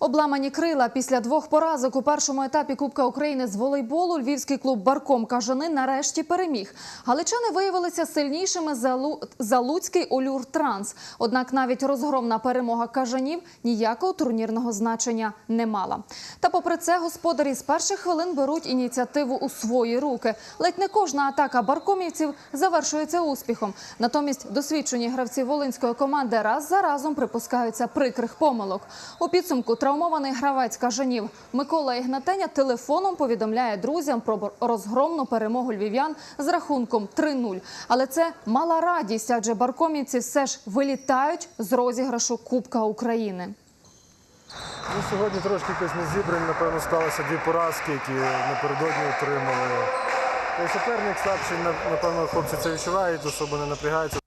Обламані крила після двох поразок у першому етапі Кубка України з волейболу львівський клуб Барком Кажани нарешті переміг. Галичани виявилися сильнішими за, Лу... за Луцький Олюр Транс. Однак навіть розгромна перемога кажанів ніякого турнірного значення не мала. Та попри це господарі з перших хвилин беруть ініціативу у свої руки. Ледь не кожна атака баркомівців завершується успіхом. Натомість досвідчені гравці волинської команди раз за разом припускаються прикрих помилок. У підсумку травмований гравець кажанів Микола Ігнатеня телефоном повідомляє друзям про розгромну перемогу львів'ян з рахунком 3-0. Але це мала радість, адже баркомівці все ж вилітають з розіграшу Кубка України. Ну, сьогодні трошки якось не зібрані, напевно, сталося дві поразки, які напередодні отримали. Суперник слабший, напевно, хлопці це відчувають, особо не напрягаються,